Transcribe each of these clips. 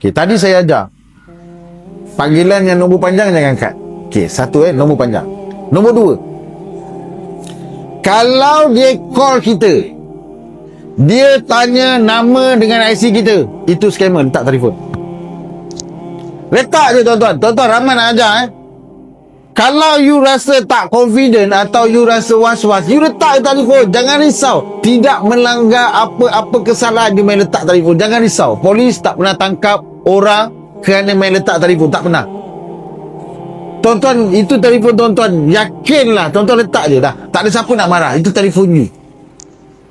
Okay, tadi saya ajar. Panggilan yang nombor panjang jangan cut. Okay, satu eh, nombor panjang. Nombor dua. Kalau dia call kita, dia tanya nama dengan IC kita, itu scammer, letak telefon. Letak je tuan-tuan. Tuan-tuan ramai nak ajar eh. Kalau you rasa tak confident atau you rasa was-was, you letak telefon. Jangan risau. Tidak melanggar apa-apa kesalahan you main letak telefon. Jangan risau. Polis tak pernah tangkap orang kerana main letak telefon. Tak pernah. Tuan-tuan, itu telefon tuan-tuan. Yakinlah tuan-tuan letak je dah. Tak ada siapa nak marah. Itu telefon you.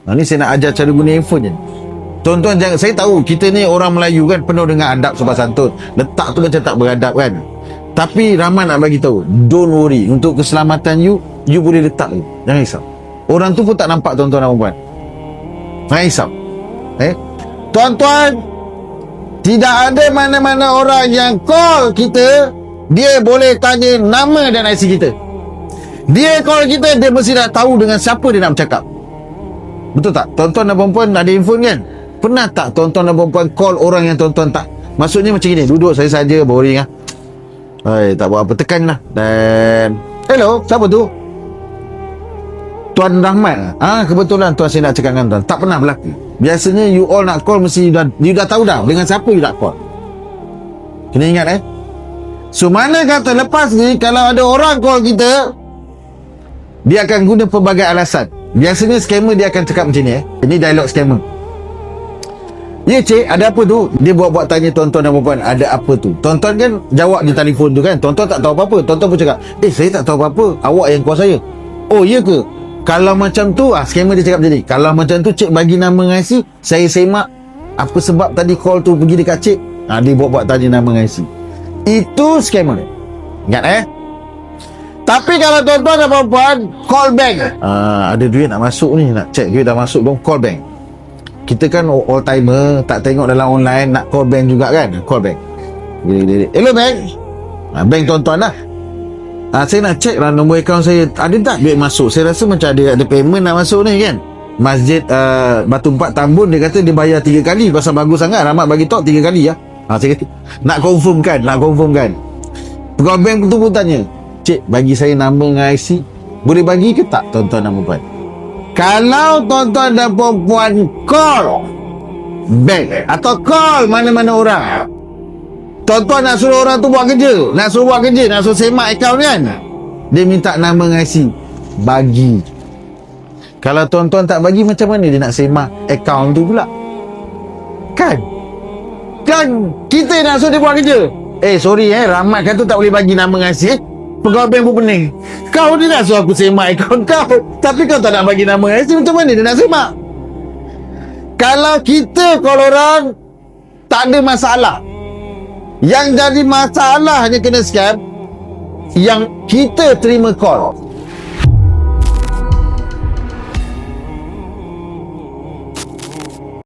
Ha, ni saya nak ajar cara guna handphone je. Tuan-tuan jangan saya tahu kita ni orang Melayu kan penuh dengan adab sopan santun. Letak tu macam tak beradab kan. Tapi ramai nak bagi tahu, don't worry untuk keselamatan you, you boleh letak tu. Jangan risau. Orang tu pun tak nampak tuan-tuan dan puan. Jangan risau. Eh? Tuan-tuan, tidak ada mana-mana orang yang call kita, dia boleh tanya nama dan IC kita. Dia call kita, dia mesti dah tahu dengan siapa dia nak bercakap. Betul tak? Tuan-tuan dan perempuan ada handphone kan? Pernah tak tuan-tuan dan perempuan call orang yang tuan-tuan tak? Maksudnya macam ni, duduk saya saja boring ah. Hai, tak buat apa tekan lah. Dan hello, siapa tu? Tuan Rahmat. Ah, kebetulan tuan saya nak cakap dengan tuan. Tak pernah berlaku. Biasanya you all nak call mesti you dah, you dah tahu dah dengan siapa you nak call. Kena ingat eh. So mana kata lepas ni kalau ada orang call kita dia akan guna pelbagai alasan. Biasanya scammer dia akan cakap macam ni eh. Ini dialog scammer. Ya cik, ada apa tu? Dia buat-buat tanya tuan-tuan dan perempuan, ada apa tu? Tuan-tuan kan jawab di telefon tu kan. Tuan-tuan tak tahu apa-apa. Tuan-tuan pun cakap, eh saya tak tahu apa-apa. Awak yang call saya. Oh, iya ke? Kalau macam tu, ah, scammer dia cakap ni. Kalau macam tu, cik bagi nama IC, saya semak apa sebab tadi call tu pergi dekat cik. Ha, dia buat-buat tanya nama IC. Itu scammer. Ingat eh? Tapi kalau tuan-tuan dan perempuan, call bank. Ah, ada duit nak masuk ni, nak check duit dah masuk dong, call bank kita kan all timer tak tengok dalam online nak call bank juga kan call bank hello bank ha, bank tuan-tuan lah ha, saya nak check lah nombor akaun saya. Ada tak duit masuk? Saya rasa macam ada ada payment nak masuk ni kan? Masjid uh, Batu Empat Tambun dia kata dia bayar tiga kali. Pasal bagus sangat. Rahmat bagi top tiga kali ya. Ha, saya kata nak confirm kan nak confirm kan pegawai bank tu pun tanya cik bagi saya nama dengan IC boleh bagi ke tak tuan-tuan dan perempuan kalau tuan-tuan dan perempuan call bank atau call mana-mana orang tuan-tuan nak suruh orang tu buat kerja? Nak suruh buat kerja? Nak suruh semak akaun kan? Dia minta nama IC bagi. Kalau tuan-tuan tak bagi macam mana dia nak semak akaun tu pula? Kan? Kan? Kita nak suruh dia buat kerja. Eh sorry eh. Rahmat kata tak boleh bagi nama IC eh. Pegawai bank pun pening. Kau ni nak suruh aku semak akaun kau. Tapi kau tak nak bagi nama IC Macam mana dia nak semak? Kalau kita Kalau orang Tak ada masalah Yang jadi masalah Hanya kena scam Yang kita terima call